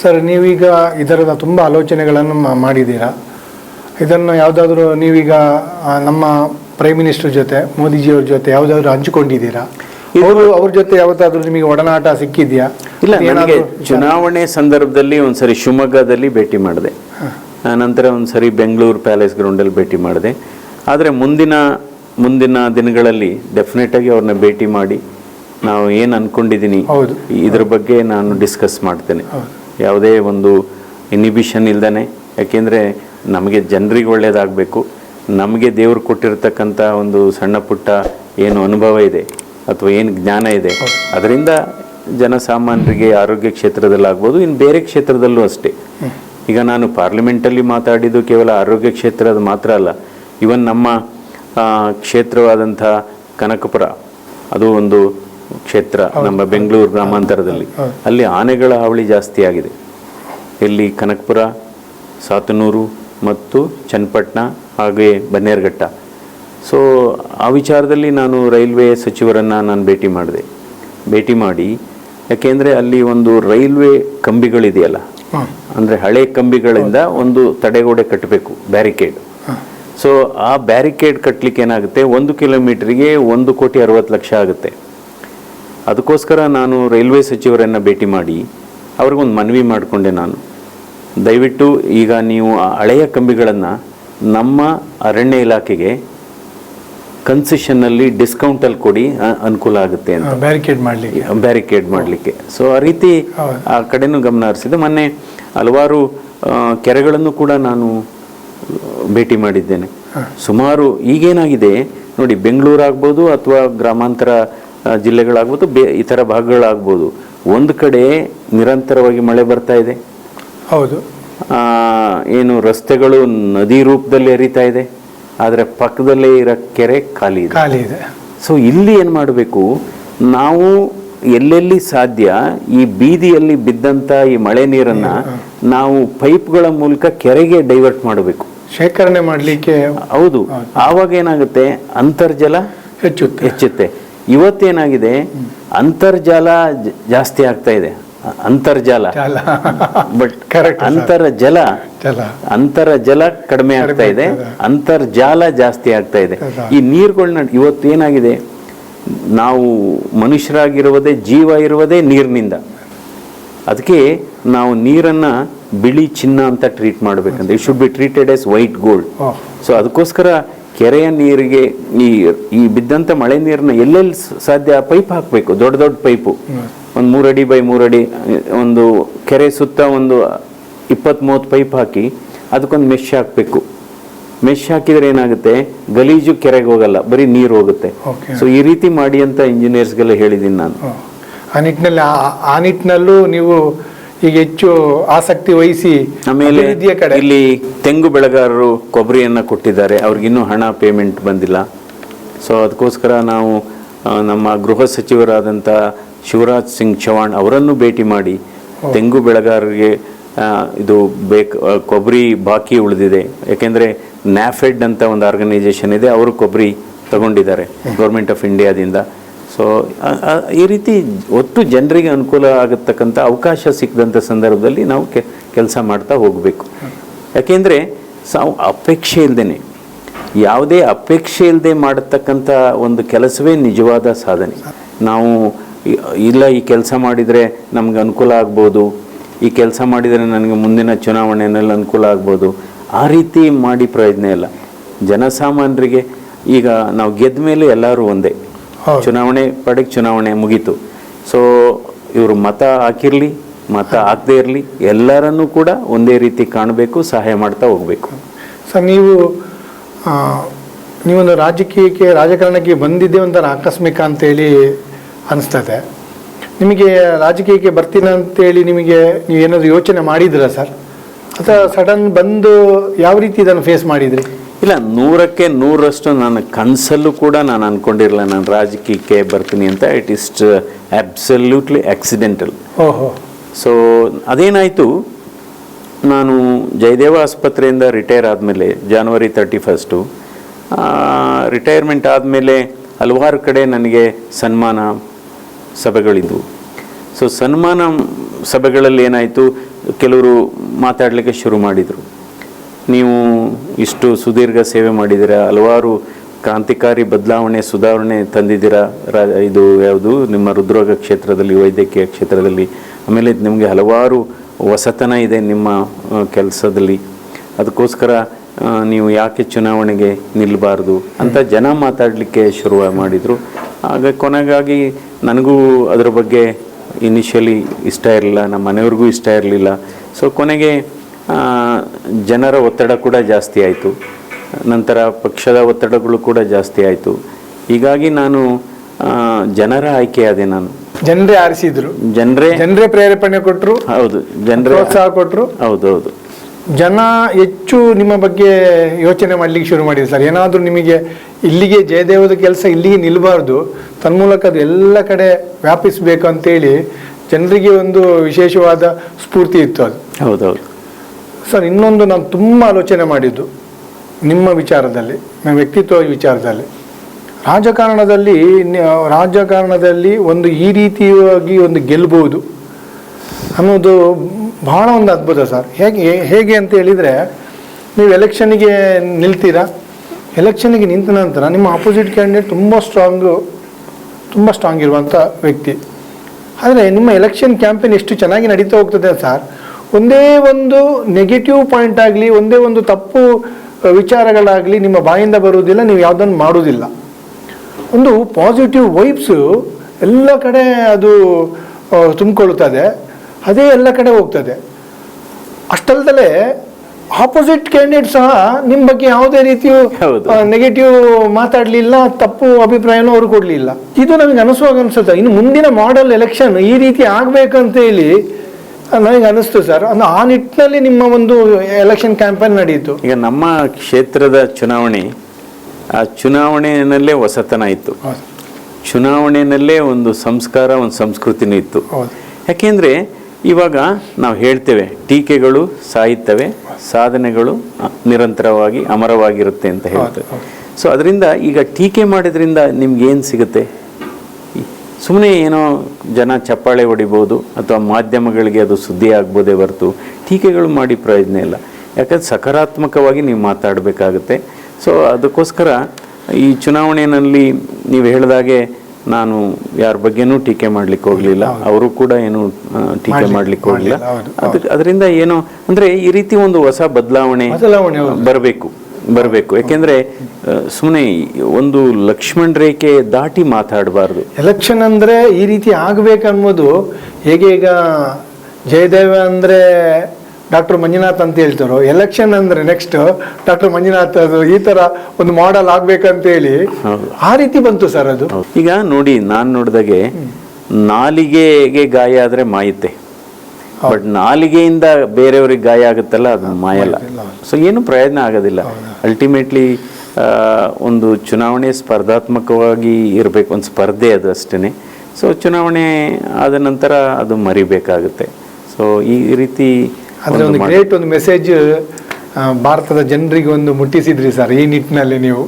Sir ನೀವೀಗ ಇದರದ ತುಂಬ ಆಲೋಚನೆಗಳನ್ನು ಮಾಡಿದ್ದೀರಾ? ಇದನ್ನು ಯಾವುದಾದ್ರೂ ನೀವೀಗ ನಮ್ಮ ಪ್ರೈಮ್ ಮಿನಿಸ್ಟರ್ ಜೊತೆ ಮೋದಿಜಿಯವ್ರ ಜೊತೆ ಯಾವುದಾದ್ರೂ ಹಂಚಿಕೊಂಡಿದ್ದೀರಾ? ಇವರು ಅವ್ರ ಜೊತೆ ಯಾವತ್ತಾದ್ರೂ ನಿಮಗೆ ಒಡನಾಟ ಸಿಕ್ಕಿದ್ಯಾ? ಇಲ್ಲ ನನಗೆ ಚುನಾವಣೆ ಸಂದರ್ಭದಲ್ಲಿ ಒಂದ್ಸರಿ ಶಿವಮೊಗ್ಗದಲ್ಲಿ ಭೇಟಿ ಮಾಡಿದೆ. ನಂತರ ಒಂದ್ಸರಿ ಬೆಂಗಳೂರು ಪ್ಯಾಲೇಸ್ ಗ್ರೌಂಡಲ್ಲಿ ಭೇಟಿ ಮಾಡಿದೆ. ಆದರೆ ಮುಂದಿನ ಮುಂದಿನ ದಿನಗಳಲ್ಲಿ ಡೆಫಿನೆಟ್ ಆಗಿ ಅವ್ರನ್ನ ಭೇಟಿ ಮಾಡಿ ನಾವು ಏನು ಅನ್ಕೊಂಡಿದ್ದೀನಿ ಹೌದು. ಇದ್ರ ಬಗ್ಗೆ ನಾನು ಡಿಸ್ಕಸ್ ಮಾಡ್ತೇನೆ. ಯಾವುದೇ ಒಂದು ಇನಿಬಿಷನ್ ಇಲ್ದೇ ಯಾಕೆಂದರೆ ನಮಗೆ ಜನರಿಗೆ ಒಳ್ಳೆಯದಾಗಬೇಕು ನಮಗೆ ದೇವರು ಕೊಟ್ಟಿರ್ತಕ್ಕಂಥ ಒಂದು ಸಣ್ಣ ಪುಟ್ಟ ಏನು ಅನುಭವ ಇದೆ ಅಥವಾ ಏನು ಜ್ಞಾನ ಇದೆ. ಅದರಿಂದ ಜನಸಾಮಾನ್ಯರಿಗೆ ಆರೋಗ್ಯ ಕ್ಷೇತ್ರದಲ್ಲಾಗ್ಬೋದು ಇನ್ನು ಬೇರೆ ಕ್ಷೇತ್ರದಲ್ಲೂ ಅಷ್ಟೇ. ಈಗ ನಾನು ಪಾರ್ಲಿಮೆಂಟಲ್ಲಿ ಮಾತಾಡಿದ್ದು ಕೇವಲ ಆರೋಗ್ಯ ಕ್ಷೇತ್ರದ ಮಾತ್ರ ಅಲ್ಲ. ಇವನ್ ನಮ್ಮ ಕ್ಷೇತ್ರವಾದಂಥ ಕನಕಪುರ ಅದು ಒಂದು ಕ್ಷೇತ್ರ ನಮ್ಮ ಬೆಂಗಳೂರು ಗ್ರಾಮಾಂತರದಲ್ಲಿ. ಅಲ್ಲಿ ಆನೆಗಳ ಹಾವಳಿ ಜಾಸ್ತಿ ಆಗಿದೆ. ಇಲ್ಲಿ ಕನಕಪುರ ಸಾತನೂರು ಮತ್ತು ಚನ್ನಪಟ್ಟಣ ಹಾಗೆ ಬನ್ನೇರ್ಘಟ್ಟ. ಸೊ ಆ ವಿಚಾರದಲ್ಲಿ ನಾನು ರೈಲ್ವೆ ಸಚಿವರನ್ನು ನಾನು ಭೇಟಿ ಮಾಡಿದೆ. ಭೇಟಿ ಮಾಡಿ ಯಾಕೆಂದರೆ ಅಲ್ಲಿ ಒಂದು ರೈಲ್ವೆ ಕಂಬಿಗಳಿದೆಯಲ್ಲ ಅಂದರೆ ಹಳೆ ಕಂಬಿಗಳಿಂದ ಒಂದು ತಡೆಗೋಡೆ ಕಟ್ಟಬೇಕು ಬ್ಯಾರಿಕೇಡ್. ಸೊ ಆ ಬ್ಯಾರಿಕೇಡ್ ಕಟ್ಟಲಿಕ್ಕೆ ಏನಾಗುತ್ತೆ? ಒಂದು ಕಿಲೋಮೀಟ್ರಿಗೆ ಒಂದು ಕೋಟಿ ಅರವತ್ತು ಲಕ್ಷ ಆಗುತ್ತೆ. ಅದಕ್ಕೋಸ್ಕರ ನಾನು ರೈಲ್ವೆ ಸಚಿವರನ್ನು ಭೇಟಿ ಮಾಡಿ ಅವ್ರಿಗೊಂದು ಮನವಿ ಮಾಡಿಕೊಂಡೆ ನಾನು. ದಯವಿಟ್ಟು ಈಗ ನೀವು ಆ ಹಳೆಯ ಕಂಬಿಗಳನ್ನು ನಮ್ಮ ಅರಣ್ಯ ಇಲಾಖೆಗೆ ಕನ್ಸೆಷನ್ನಲ್ಲಿ ಡಿಸ್ಕೌಂಟಲ್ಲಿ ಕೊಡಿ ಅನುಕೂಲ ಆಗುತ್ತೆ ಅಂತ. ಬ್ಯಾರಿಕೇಡ್ ಮಾಡಲಿಕ್ಕೆ. ಬ್ಯಾರಿಕೇಡ್ ಮಾಡಲಿಕ್ಕೆ. ಸೊ ಆ ರೀತಿ ಆ ಕಡೆನೂ ಗಮನ ಹರಿಸಿದೆ. ಮೊನ್ನೆ ಹಲವಾರು ಕೆರೆಗಳನ್ನು ಕೂಡ ನಾನು ಭೇಟಿ ಮಾಡಿದ್ದೇನೆ. ಸುಮಾರು ಈಗೇನಾಗಿದೆ ನೋಡಿ ಬೆಂಗಳೂರು ಆಗ್ಬೋದು ಅಥವಾ ಗ್ರಾಮಾಂತರ ಜಿಲ್ಲೆಗಳಾಗ್ಬೋದು ಬೇ ಇತರ ಭಾಗಗಳಾಗ್ಬೋದು ಒಂದು ಕಡೆ ನಿರಂತರವಾಗಿ ಮಳೆ ಬರ್ತಾ ಇದೆ. ಹೌದು. ಏನು ರಸ್ತೆಗಳು ನದಿ ರೂಪದಲ್ಲಿ ಹರಿತಾ ಇದೆ ಆದರೆ ಪಕ್ಕದಲ್ಲೇ ಇರೋ ಕೆರೆ ಖಾಲಿ ಇದೆ. ಖಾಲಿ ಇದೆ. ಸೊ ಇಲ್ಲಿ ಏನು ಮಾಡಬೇಕು ನಾವು ಎಲ್ಲೆಲ್ಲಿ ಸಾಧ್ಯ ಈ ಬೀದಿಯಲ್ಲಿ ಬಿದ್ದಂಥ ಈ ಮಳೆ ನೀರನ್ನು ನಾವು ಪೈಪ್ಗಳ ಮೂಲಕ ಕೆರೆಗೆ ಡೈವರ್ಟ್ ಮಾಡಬೇಕು. ಶೇಖರಣೆ ಮಾಡಲಿಕ್ಕೆ ಹೌದು. ಆವಾಗ ಏನಾಗುತ್ತೆ ಅಂತರ್ಜಲ ಹೆಚ್ಚುತ್ತೆ. ಹೆಚ್ಚುತ್ತೆ. ಇವತ್ತೇನಾಗಿದೆ? ಅಂತರ್ಜಾಲ ಜಾಸ್ತಿ ಆಗ್ತಾ ಇದೆ. ಅಂತರ್ಜಾಲ. ಜಾಲ. But correct. ಅಂತರ್ಜಲ ಜಲ. ಅಂತರ್ಜಲ ಕಡಿಮೆ ಆಗ್ತಾ ಇದೆ. ಅಂತರ್ಜಾಲ ಜಾಸ್ತಿ ಆಗ್ತಾ ಇದೆ. ಈ ನೀರುಗಳನ್ನ ಇವತ್ತು ಏನಾಗಿದೆ ನಾವು ಮನುಷ್ಯರಾಗಿರುವುದೇ ಜೀವ ಇರುವುದೇ ನೀರಿನಿಂದ. ಅದಕ್ಕೆ ನಾವು ನೀರನ್ನ ಬಿಳಿ ಚಿನ್ನ ಅಂತ ಟ್ರೀಟ್ ಮಾಡಬೇಕಂದ್ರೆ it should be treated as white gold so ಅದಕ್ಕೋಸ್ಕರ ಕೆರೆಯ ನೀರಿಗೆ ಈ ಈ ಬಿದ್ದಂಥ ಮಳೆ ನೀರನ್ನ ಎಲ್ಲೆಲ್ಲಿ ಸಾಧ್ಯ ಪೈಪ್ ಹಾಕಬೇಕು ದೊಡ್ಡ ದೊಡ್ಡ ಪೈಪು. ಒಂದು ಮೂರಡಿ ಬೈ ಮೂರಡಿ ಒಂದು ಕೆರೆ ಸುತ್ತ ಒಂದು ಇಪ್ಪತ್ತ್ ಮೂವತ್ತು ಪೈಪ್ ಹಾಕಿ ಅದಕ್ಕೊಂದು ಮೆಶ್ ಹಾಕಬೇಕು. ಮೆಶ್ ಹಾಕಿದ್ರೆ ಏನಾಗುತ್ತೆ? ಗಲೀಜು ಕೆರೆಗೆ ಹೋಗಲ್ಲ ಬರೀ ನೀರು ಹೋಗುತ್ತೆ. ಸೊ ಈ ರೀತಿ ಮಾಡಿ ಅಂತ ಇಂಜಿನಿಯರ್ಸ್ಗೆಲ್ಲ ಹೇಳಿದ್ದೀನಿ ನಾನು. ಆ ನಿಟ್ಟಿನಲ್ಲಿ ಆ ನಿಟ್ಟಿನಲ್ಲೂ ನೀವು ಈಗ ಹೆಚ್ಚು ಆಸಕ್ತಿ ವಹಿಸಿ ಆಮೇಲೆ ಕಡೆ. ಇಲ್ಲಿ ತೆಂಗು ಬೆಳೆಗಾರರು ಕೊಬ್ಬರಿಯನ್ನು ಕೊಟ್ಟಿದ್ದಾರೆ. ಅವ್ರಿಗಿನ್ನೂ ಹಣ ಪೇಮೆಂಟ್ ಬಂದಿಲ್ಲ. ಸೊ ಅದಕ್ಕೋಸ್ಕರ ನಾವು ನಮ್ಮ ಗೃಹ ಸಚಿವರಾದಂಥ ಶಿವರಾಜ್ ಸಿಂಗ್ ಚೌಹಾಣ್ ಅವರನ್ನು ಭೇಟಿ ಮಾಡಿ ತೆಂಗು ಬೆಳೆಗಾರರಿಗೆ ಇದು ಬೇಕು ಕೊಬ್ಬರಿ ಬಾಕಿ ಉಳಿದಿದೆ. ಯಾಕೆಂದರೆ ನ್ಯಾಫೆಡ್ ಅಂತ ಒಂದು ಆರ್ಗನೈಸೇಷನ್ ಇದೆ ಅವರು ಕೊಬ್ಬರಿ ತಗೊಂಡಿದ್ದಾರೆ ಗೌರ್ಮೆಂಟ್ ಆಫ್ ಇಂಡಿಯಾದಿಂದ ಸೊ ಈ ರೀತಿ ಒಟ್ಟು ಜನರಿಗೆ ಅನುಕೂಲ ಆಗತಕ್ಕಂಥ ಅವಕಾಶ ಸಿಕ್ಕಿದಂಥ ಸಂದರ್ಭದಲ್ಲಿ ನಾವು ಕೆಲಸ ಮಾಡ್ತಾ ಹೋಗಬೇಕು. ಯಾಕೆಂದರೆ ಸಾವು ಅಪೇಕ್ಷೆ ಇಲ್ಲದೇ ಯಾವುದೇ ಅಪೇಕ್ಷೆ ಇಲ್ಲದೆ ಮಾಡತಕ್ಕಂಥ ಒಂದು ಕೆಲಸವೇ ನಿಜವಾದ ಸಾಧನೆ. ನಾವು ಇಲ್ಲ ಈ ಕೆಲಸ ಮಾಡಿದರೆ ನಮ್ಗೆ ಅನುಕೂಲ ಆಗ್ಬೋದು, ಈ ಕೆಲಸ ಮಾಡಿದರೆ ನನಗೆ ಮುಂದಿನ ಚುನಾವಣೆಯಲ್ಲಿ ಅನುಕೂಲ ಆಗ್ಬೋದು, ಆ ರೀತಿ ಮಾಡಿ ಪ್ರಯೋಜನ ಇಲ್ಲ. ಜನಸಾಮಾನ್ಯರಿಗೆ ಈಗ ನಾವು ಗೆದ್ದ ಮೇಲೆ ಎಲ್ಲರೂ ಒಂದೇ. ಚುನಾವಣೆ ಪಡೆಗೆ ಚುನಾವಣೆ ಮುಗೀತು. ಸೊ ಇವರು ಮತ ಹಾಕಿರಲಿ ಮತ ಹಾಕದೇ ಇರಲಿ ಎಲ್ಲರನ್ನೂ ಕೂಡ ಒಂದೇ ರೀತಿ ಕಾಣಬೇಕು ಸಹಾಯ ಮಾಡ್ತಾ ಹೋಗಬೇಕು. ಸರ್ ನೀವು ನೀವೊಂದು ರಾಜಕೀಯಕ್ಕೆ ರಾಜಕಾರಣಕ್ಕೆ ಬಂದಿದ್ದೆ ಒಂಥರ ಆಕಸ್ಮಿಕ ಅಂತೇಳಿ ಅನಿಸ್ತದೆ ನಿಮಗೆ ರಾಜಕೀಯಕ್ಕೆ ಬರ್ತೀನಿ ಅಂತೇಳಿ ನಿಮಗೆ ನೀವು ಏನಾದರೂ ಯೋಚನೆ ಮಾಡಿದ್ರಾ ಸರ್? ಅಥವಾ ಸಡನ್ ಬಂದು ಯಾವ ರೀತಿ ಇದನ್ನು ಫೇಸ್ ಮಾಡಿದ್ರಿ? ಇಲ್ಲ ನೂರಕ್ಕೆ ನೂರರಷ್ಟು ನನ್ನ ಕನಸಲ್ಲೂ ಕೂಡ ನಾನು ಅನ್ಕೊಂಡಿರಲಿಲ್ಲ. ನಾನು ರಾಜಕೀಯಕ್ಕೆ ಬರ್ತೀನಿ ಅಂತ. ಇಟ್ ಇಸ್ ಅಬ್ಸಲ್ಯೂಟ್ಲಿ ಆಕ್ಸಿಡೆಂಟಲ್ ಓಹೋ. ಸೊ ಅದೇನಾಯಿತು? ನಾನು ಜಯದೇವ ಆಸ್ಪತ್ರೆಯಿಂದ ರಿಟೈರ್ ಆದಮೇಲೆ ಜಾನ್ವರಿ ತರ್ಟಿ ಫಸ್ಟು ರಿಟೈರ್ಮೆಂಟ್ ಆದಮೇಲೆ ಹಲವಾರು ಕಡೆ ನನಗೆ ಸನ್ಮಾನ ಸಭೆಗಳಿದ್ವು. ಸೊ ಸನ್ಮಾನ ಸಭೆಗಳಲ್ಲಿ ಏನಾಯಿತು? ಕೆಲವರು ಮಾತಾಡಲಿಕ್ಕೆ ಶುರು ಮಾಡಿದರು. ನೀವು ಇಷ್ಟು ಸುದೀರ್ಘ ಸೇವೆ ಮಾಡಿದ್ದೀರಾ? ಹಲವಾರು ಕ್ರಾಂತಿಕಾರಿ ಬದಲಾವಣೆ ಸುಧಾರಣೆ ತಂದಿದ್ದೀರಾ? ರಾ ಇದು ಯಾವುದು? ನಿಮ್ಮ ಹೃದ್ರೋಗ ಕ್ಷೇತ್ರದಲ್ಲಿ ವೈದ್ಯಕೀಯ ಕ್ಷೇತ್ರದಲ್ಲಿ ಆಮೇಲೆ ನಿಮಗೆ ಹಲವಾರು ಹೊಸತನ ಇದೆ ನಿಮ್ಮ ಕೆಲಸದಲ್ಲಿ. ಅದಕ್ಕೋಸ್ಕರ ನೀವು ಯಾಕೆ ಚುನಾವಣೆಗೆ ನಿಲ್ಲಬಾರ್ದು ಅಂತ ಜನ ಮಾತಾಡಲಿಕ್ಕೆ ಶುರು ಮಾಡಿದರು. ಆಗ ಕೊನೆಗಾಗಿ ನನಗೂ ಅದರ ಬಗ್ಗೆ ಇನಿಷಿಯಲಿ ಇಷ್ಟ ಇರಲಿಲ್ಲ ನಮ್ಮ ಮನೆಯವ್ರಿಗೂ ಇಷ್ಟ ಇರಲಿಲ್ಲ. ಸೊ ಕೊನೆಗೆ ಜನರ ಒತ್ತಡ ಕೂಡ ಜಾಸ್ತಿ ಆಯಿತು. ನಂತರ ಪಕ್ಷದ ಒತ್ತಡಗಳು ಕೂಡ ಜಾಸ್ತಿ ಆಯಿತು. ಹೀಗಾಗಿ ನಾನು ಜನರ ಆಯ್ಕೆಯಾದೆ ನಾನು. ಜನರೇ ಆರಿಸಿದ್ರು. ಜನರೇ ಜನರೇ ಪ್ರೇರೇಪಣೆ ಕೊಟ್ಟರು ಹೌದು ಜನರೇ ಪ್ರೋತ್ಸಾಹ ಕೊಟ್ಟರು ಹೌದು ಹೌದು. ಜನ ಹೆಚ್ಚು ನಿಮ್ಮ ಬಗ್ಗೆ ಯೋಚನೆ ಮಾಡ್ಲಿಕ್ಕೆ ಶುರು ಮಾಡಿದೆ ಸರ್. ಏನಾದರೂ ನಿಮಗೆ ಇಲ್ಲಿಗೆ ಜಯದೇವದ ಕೆಲಸ ಇಲ್ಲಿಗೆ ನಿಲ್ಲಬಾರ್ದು ತನ್ಮೂಲಕ ಅದು ಎಲ್ಲ ಕಡೆ ವ್ಯಾಪಿಸಬೇಕು ಅಂತೇಳಿ ಜನರಿಗೆ ಒಂದು ವಿಶೇಷವಾದ ಸ್ಫೂರ್ತಿ ಇತ್ತು ಅದು. ಹೌದೌದು ಸರ್, ಇನ್ನೊಂದು ನಾನು ತುಂಬ ಆಲೋಚನೆ ಮಾಡಿದ್ದು ನಿಮ್ಮ ವಿಚಾರದಲ್ಲಿ ನಿಮ್ಮ ವ್ಯಕ್ತಿತ್ವ ವಿಚಾರದಲ್ಲಿ. ರಾಜಕಾರಣದಲ್ಲಿ ರಾಜಕಾರಣದಲ್ಲಿ ಒಂದು ಈ ರೀತಿಯಾಗಿ ಒಂದು ಗೆಲ್ಬಹುದು ಅನ್ನೋದು ಬಹಳ ಒಂದು ಅದ್ಭುತ ಸರ್. ಹೇಗೆ ಹೇಗೆ ಅಂತ ಹೇಳಿದರೆ, ನೀವು ಎಲೆಕ್ಷನ್ನಿಗೆ ನಿಲ್ತೀರಾ? ಎಲೆಕ್ಷನ್ನಿಗೆ ನಿಂತ ನಂತರ ನಿಮ್ಮ ಆಪೋಸಿಟ್ ಕ್ಯಾಂಡಿಡೇಟ್ ತುಂಬ ಸ್ಟ್ರಾಂಗು ತುಂಬ ಸ್ಟ್ರಾಂಗ್ ಇರುವಂಥ ವ್ಯಕ್ತಿ. ಆದರೆ ನಿಮ್ಮ ಎಲೆಕ್ಷನ್ ಕ್ಯಾಂಪೇನ್ ಎಷ್ಟು ಚೆನ್ನಾಗಿ ನಡೀತಾ ಹೋಗ್ತದೆ ಸರ್? ಒಂದೇ ಒಂದು ನೆಗೆಟಿವ್ ಪಾಯಿಂಟ್ ಆಗಲಿ ಒಂದೇ ಒಂದು ತಪ್ಪು ವಿಚಾರಗಳಾಗಲಿ ನಿಮ್ಮ ಬಾಯಿಂದ ಬರುವುದಿಲ್ಲ ನೀವು ಯಾವುದನ್ನು ಮಾಡುವುದಿಲ್ಲ. ಒಂದು ಪಾಸಿಟಿವ್ ವೈಬ್ಸು ಎಲ್ಲ ಕಡೆ ಅದು ತುಂಬಿಕೊಳ್ಳುತ್ತದೆ. ಅದೇ ಎಲ್ಲ ಕಡೆ ಹೋಗ್ತದೆ. ಅಷ್ಟಲ್ದಲೇ ಆಪೋಸಿಟ್ ಕ್ಯಾಂಡಿಡೇಟ್ ಸಹ ನಿಮ್ಮ ಬಗ್ಗೆ ಯಾವುದೇ ರೀತಿಯು ನೆಗೆಟಿವ್ ಮಾತಾಡಲಿಲ್ಲ ತಪ್ಪು ಅಭಿಪ್ರಾಯನೂ ಅವರು ಕೊಡಲಿಲ್ಲ. ಇದು ನನಗೆ ಅನಿಸುವಾಗ ಅನಿಸುತ್ತೆ. ಇನ್ನು ಮುಂದಿನ ಮಾಡೆಲ್ ಎಲೆಕ್ಷನ್ ಈ ರೀತಿ ಆಗಬೇಕಂತ ಹೇಳಿ ನನಗೆ ಅನಿಸ್ತು ಸರ್. ಅಂದ್ರೆ ಆ ನಿಟ್ಟಿನಲ್ಲಿ ನಿಮ್ಮ ಒಂದು ಎಲೆಕ್ಷನ್ ಕ್ಯಾಂಪೇನ್ ನಡೆಯಿತು. ಈಗ ನಮ್ಮ ಕ್ಷೇತ್ರದ ಚುನಾವಣೆ ಆ ಚುನಾವಣೆಯಲ್ಲೇ ಹೊಸತನ ಇತ್ತು. ಚುನಾವಣೆಯಲ್ಲೇ ಒಂದು ಸಂಸ್ಕಾರ ಒಂದು ಸಂಸ್ಕೃತಿನೂ ಇತ್ತು. ಯಾಕೆಂದ್ರೆ ಇವಾಗ ನಾವು ಹೇಳ್ತೇವೆ ಟೀಕೆಗಳು ಸಾಯುತ್ತವೆ ಸಾಧನೆಗಳು ನಿರಂತರವಾಗಿ ಅಮರವಾಗಿರುತ್ತೆ ಅಂತ ಹೇಳ್ತೇವೆ. ಸೊ ಅದರಿಂದ ಈಗ ಟೀಕೆ ಮಾಡಿದ್ರಿಂದ ನಿಮ್ಗೆ ಏನು ಸಿಗುತ್ತೆ? ಸುಮ್ಮನೆ ಏನೋ ಜನ ಚಪ್ಪಾಳೆ ಹೊಡಿಬೋದು ಅಥವಾ ಮಾಧ್ಯಮಗಳಿಗೆ ಅದು ಸುದ್ದಿ ಆಗ್ಬೋದೇ ಹೊರತು ಟೀಕೆಗಳು ಮಾಡಿ ಪ್ರಯೋಜನ ಇಲ್ಲ. ಯಾಕಂದ್ರೆ ಸಕಾರಾತ್ಮಕವಾಗಿ ನೀವು ಮಾತಾಡಬೇಕಾಗುತ್ತೆ. ಸೊ ಅದಕ್ಕೋಸ್ಕರ ಈ ಚುನಾವಣೆಯಲ್ಲಿ ನೀವು ಹೇಳಿದಾಗೆ ನಾನು ಯಾರ ಬಗ್ಗೆನೂ ಟೀಕೆ ಮಾಡ್ಲಿಕ್ಕೆ ಹೋಗಲಿಲ್ಲ. ಅವರು ಕೂಡ ಏನು ಟೀಕೆ ಮಾಡ್ಲಿಕ್ಕೆ- ಹೋಗಲಿಲ್ಲ. ಅದಕ್ಕೆ ಅದರಿಂದ ಏನು ಅಂದ್ರೆ ಈ ರೀತಿ ಒಂದು ಹೊಸ ಬದಲಾವಣೆ. ಬರಬೇಕು ಬರಬೇಕು. ಯಾಕೆಂದ್ರೆ ಸುಮ್ಮನೆ ಒಂದು ಲಕ್ಷ್ಮಣ್ ರೇಖೆ ದಾಟಿ ಮಾತಾಡಬಾರ್ದು. ಎಲೆಕ್ಷನ್ ಅಂದರೆ ಈ ರೀತಿ ಆಗಬೇಕನ್ನೋದು ಹೇಗೆ ಈಗ ಜಯದೇವ ಅಂದರೆ ಡಾಕ್ಟರ್ ಮಂಜುನಾಥ್ ಅಂತ ಹೇಳ್ತಾರೋ ಎಲೆಕ್ಷನ್ ಅಂದರೆ ನೆಕ್ಸ್ಟ್ ಡಾಕ್ಟರ್ ಮಂಜುನಾಥ್ ಅದು ಈ ಥರ ಒಂದು ಮಾಡೆಲ್ ಆಗಬೇಕಂತೇಳಿ ಆ ರೀತಿ ಬಂತು ಸರ್ ಅದು. ಈಗ ನೋಡಿ ನಾನು ನೋಡಿದಾಗೆ ನಾಲಿಗೆಗೆ ಗಾಯ ಆದರೆ ಮಾಯುತ್ತೆ ಬಟ್ ನಾಲಿಗೆಯಿಂದ ಬೇರೆಯವ್ರಿಗೆ ಗಾಯ ಆಗುತ್ತಲ್ಲ ಅದು ಮಾಯಲ್ಲ. ಸೊ ಏನು ಪ್ರಯೋಜನ ಆಗೋದಿಲ್ಲ. ಅಲ್ಟಿಮೇಟ್ಲಿ ಒಂದು ಚುನಾವಣೆ ಸ್ಪರ್ಧಾತ್ಮಕವಾಗಿ ಇರಬೇಕು ಒಂದು ಸ್ಪರ್ಧೆ ಅದು ಅಷ್ಟೇ ಸೊ ಚುನಾವಣೆ ಆದ ನಂತರ ಅದು ಮರಿಬೇಕಾಗುತ್ತೆ. ಸೊ ಈ ರೀತಿ ಅಂದರೆ ಒಂದು ಗ್ರೇಟ್ ಒಂದು ಮೆಸೇಜ್ ಭಾರತದ ಜನರಿಗೆ ಒಂದು ಮುಟ್ಟಿಸಿದ್ರಿ ಸರ್ ಈ ನಿಟ್ಟಿನಲ್ಲಿ ನೀವು.